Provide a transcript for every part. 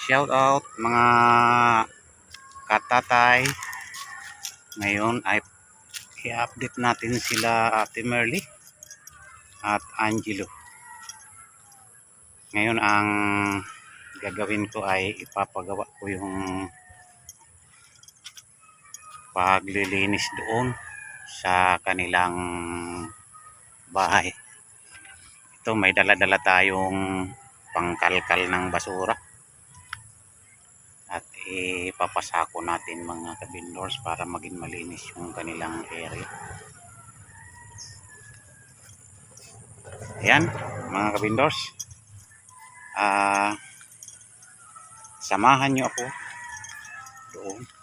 Shout out mga katatay. Ngayon ay i-update natin sila Ate Merly at Angelo. Ngayon ang gagawin ko ay ipapagawa ko yung paglilinis doon sa kanilang bahay. Ito may dala-dala tayong pangkalkal ng basura. Ipapasako natin mga kabindors para maging malinis yung kanilang area. Ayan, mga kabindors. Ah, samahan nyo ako doon.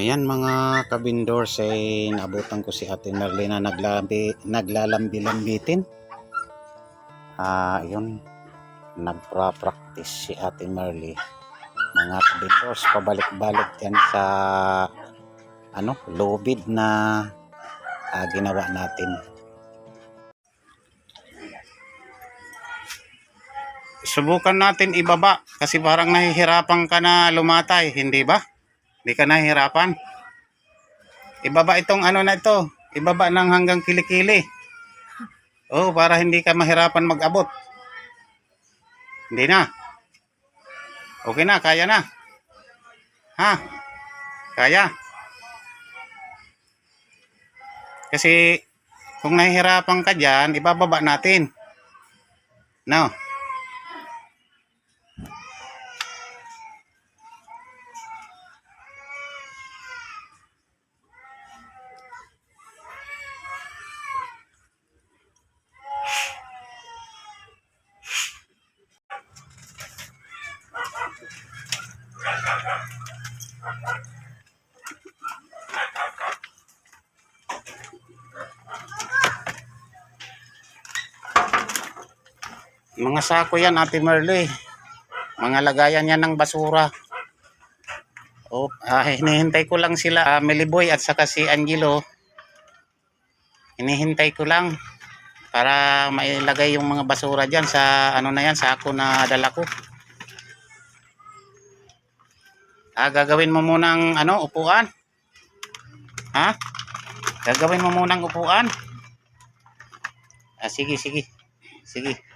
Ayan mga kabindors ay naabutan ko si Ate Merly na naglabi, naglalambi-lambitin. Ah, yun. Nagpra-practice si Ate Merly. Mga kabindors, pabalik-balik yan sa ano, lobid na ah, ginawa natin. Subukan natin ibaba kasi parang nahihirapan ka na lumatay, hindi ba? Hindi ka nahihirapan. Ibaba itong ano na ito. Ibaba ng hanggang kilikili. Oh, para hindi ka mahirapan mag-abot. Hindi na. Okay na, kaya na. Ha? Kaya. Kasi kung nahihirapan ka dyan, ibababa natin. No? Mga sako yan, Ate Merly. Mga lagayan yan ng basura. Oh, ah, hinihintay ko lang sila, ah, Meliboy at saka si Angelo. Hinihintay ko lang para mailagay yung mga basura diyan sa ano na yan, sako na dala ko. Ah, gagawin mo munang ano, upuan? Ha? Gagawin mo munang upuan? Ah, sige, sige. Sige.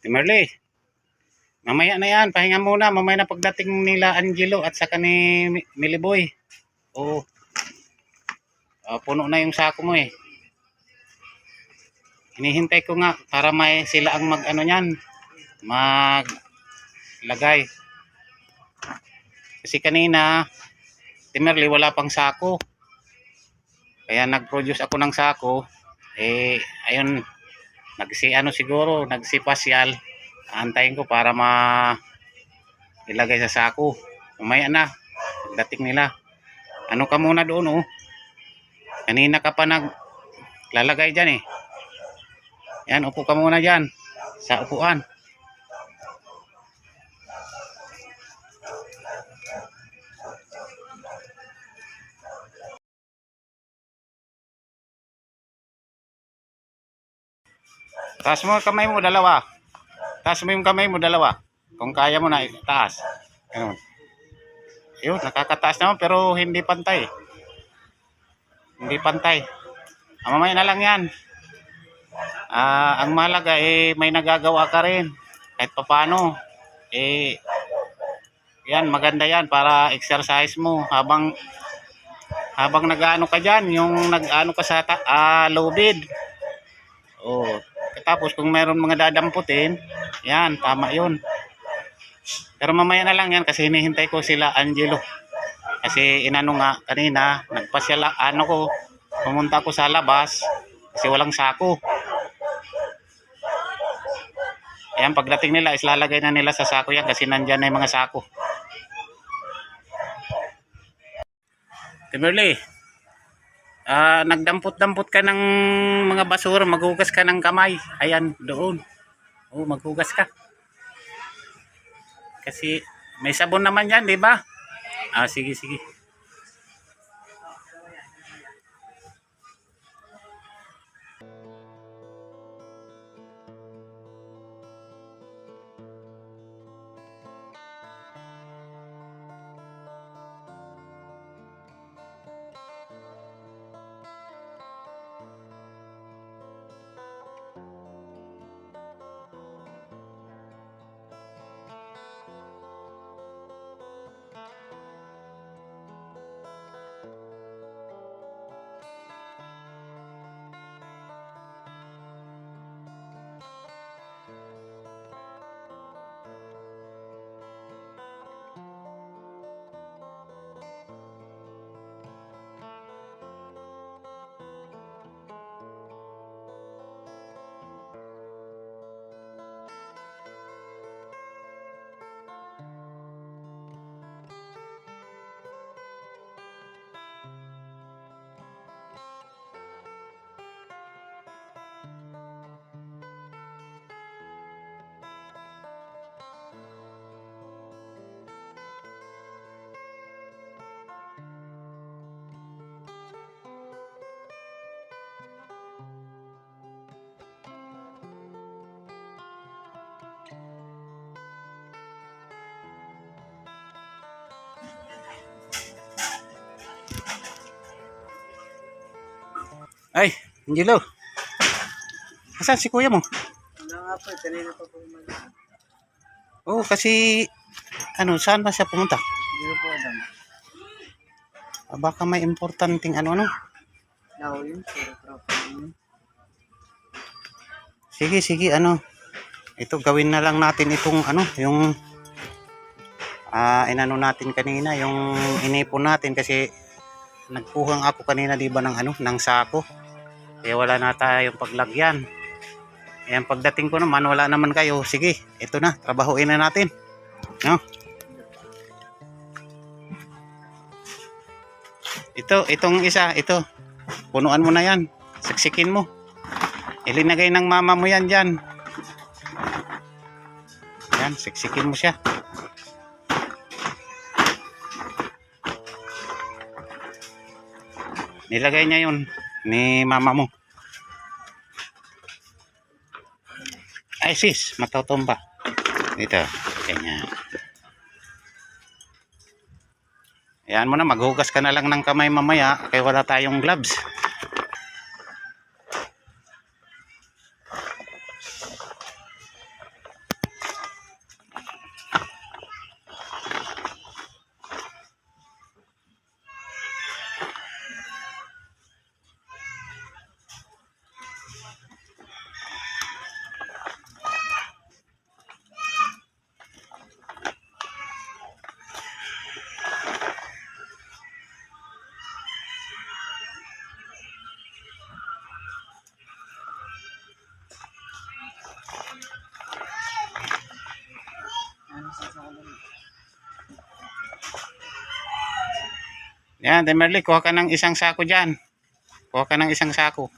Timberly. Mamaya na yan, pahinga muna. Mamaya na pagdating nila Angelo at saka ni Mi- Miliboy. Oo. Ah, puno na yung sako mo eh. Hinihintay ko nga para may sila ang mag ano niyan. Mag lagay. Kasi kanina Timerly wala pang sako. Kaya nag-produce ako ng sako. Eh ayun nagsi ano siguro, nagsipasyal. Antayin ko para ma ilagay sa sako. Umaya na pagdating nila. Ano ka muna doon oh. Kanina ka pa nag lalagay diyan eh. Yan, upo ka muna diyan sa upuan. Taas mo kamay mo dalawa. Taas mo yung kamay mo dalawa. Kung kaya mo na taas. Ganun. Yun, nakakataas naman pero hindi pantay. Hindi pantay. Ah, mamaya na lang yan. Ah, ang malaga eh may nagagawa ka rin. Kahit papaano. Eh yan maganda yan para exercise mo habang habang nag-ano ka diyan, yung nag-ano ka sa ta- ah, low bid. Oh, tapos kung mayroon mga dadamputin, yan, tama 'yun. Pero mamaya na lang yan kasi hinihintay ko sila Angelo. Kasi inano nga kanina, nagpasyala ano ko, pumunta ko sa labas kasi walang sako. Ayan, pagdating nila, islalagay na nila sa sako yan kasi nandyan na yung mga sako. Kimberly, ah nagdampot-dampot ka ng mga basura, maghugas ka ng kamay. Ayan, doon. Oh, maghugas ka. Kasi may sabon naman yan, di ba? Ah, sige, sige. Ay, Angelo. Asan si kuya mo? Wala nga po, kanina pa po umalis. Oo, kasi ano, saan ba siya pumunta? Hindi po alam. Ah, Baka may importanteng ano ano. Now yun, pero. Sige, sige, ano. Ito gawin na lang natin itong ano, yung ah inano natin kanina, yung inipon natin kasi nagkuhang ako kanina 'di ba ng ano, ng sako. Kaya wala na tayong paglagyan. Ayan, pagdating ko naman, wala naman kayo. Sige, ito na, trabahuin na natin. No? Ito, itong isa, ito. Punuan mo na yan. Siksikin mo. Ilinagay ng mama mo yan dyan. Yan, siksikin mo siya. Nilagay niya yun ni mama mo. Ay sis, matutumba. Dito, ganyan. Ayan mo na, maghugas ka na lang ng kamay mamaya kaya wala tayong gloves. Yan, Demerly, kuha ka ng isang sako dyan. Kuha ka ng isang sako.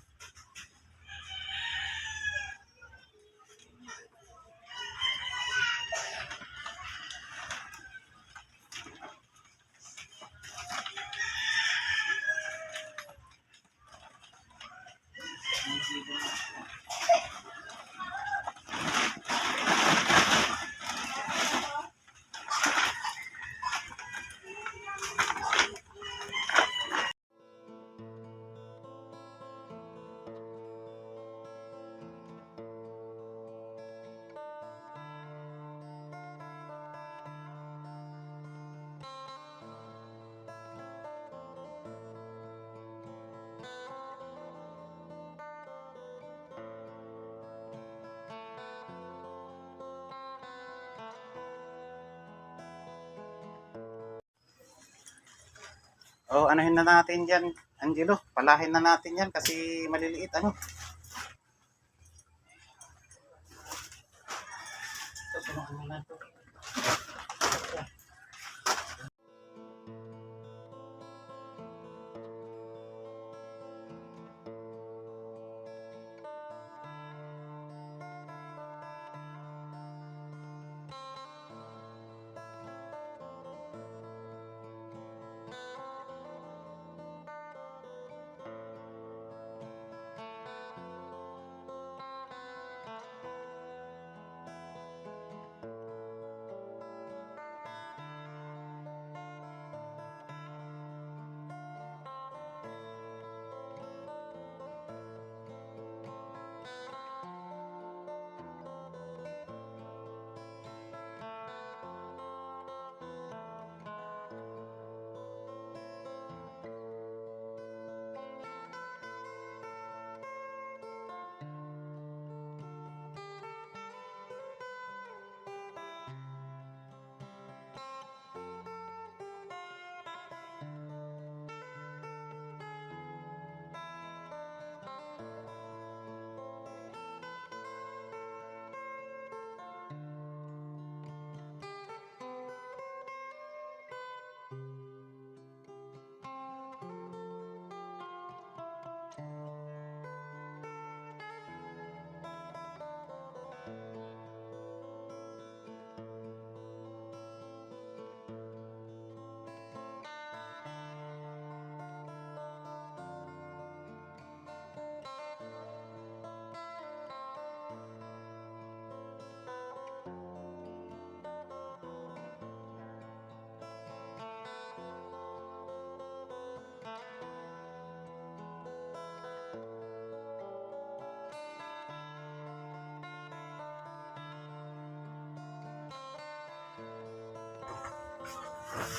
Oh, anuhin na natin yan, Angelo. Palahin na natin yan kasi maliliit, ano.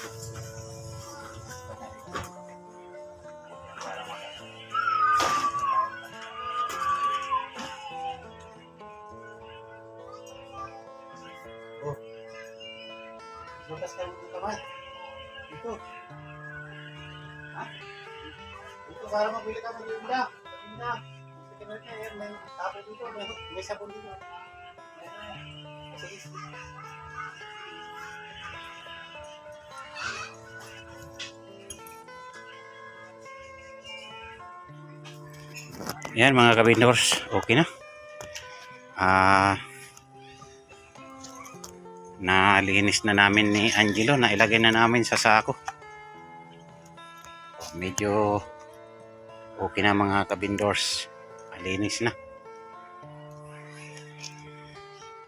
Bukas ka ng kamay. Ha? Dito para mabili ka ng linda. Linda. Sige na rin yan. May dito. May, sabon dito. Sige, sige. Yan mga kabindors, okay na. Ah, nalinis na namin ni Angelo, na ilagay na namin sa sako. Medyo okay na mga kabindors. Malinis na.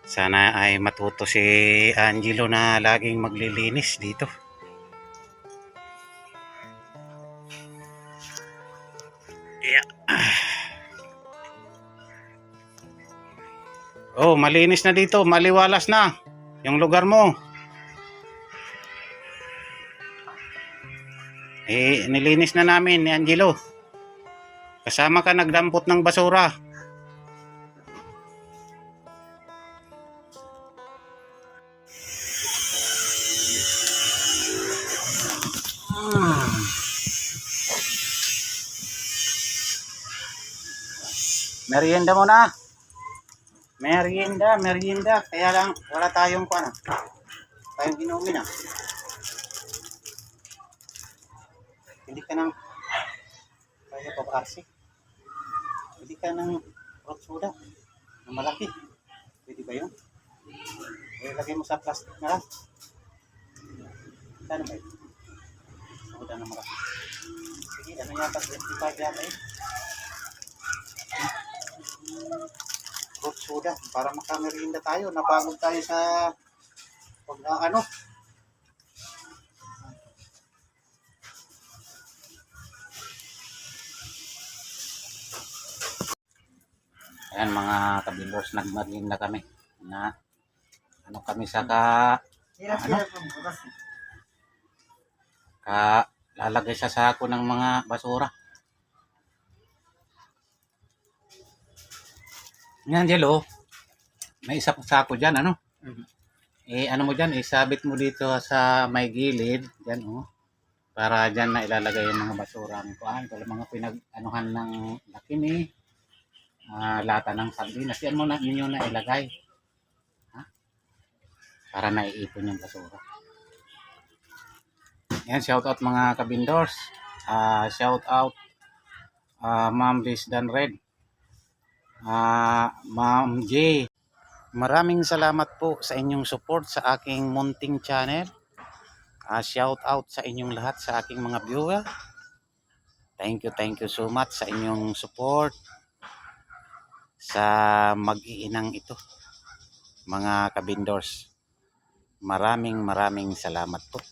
Sana ay matuto si Angelo na laging maglilinis dito. Malinis na dito, maliwalas na yung lugar mo. Eh, nilinis na namin ni Angelo. Kasama ka nagdampot ng basura. Merienda mo na. Merienda, merienda. Kaya lang, wala tayong ano. Tayong inumin ah. Pwede ka ng kaya pa RC. Pwede ka ng rock soda na malaki. Pwede ba yun? O ilagay mo sa plastic na lang. Kano ba yun? Soda na malaki. Sige, ano yata, 25 yata eh. Fruit soda para makamerinda tayo. Napagod tayo sa pag ano. Ayan mga kabindors, nagmarinda kami na ano kami sa ka, ang bukas. ka lalagay sa sako ng mga basura. Yan, Jello. May isa pang sako dyan, ano? Mhm. Eh, ano mo dyan, isabit mo dito sa may gilid, dyan, oh. Para dyan na ilalagay yung mga basura ng kuhan. Kaya mga pinag-anuhan ng lakini, ah, lata ng sardinas. Yan mo na, yun yung na ilagay. Ha? Para naiipon yung basura. Yan, shout out mga kabindors. Ah, shout out ah, Ma'am Liz Dan Red. Ah, Ma'am J. Maraming salamat po sa inyong support sa aking munting channel. Ah, shout out sa inyong lahat sa aking mga viewer. Thank you, thank you so much sa inyong support sa mag-iinang ito. Mga kabindors. Maraming maraming salamat po.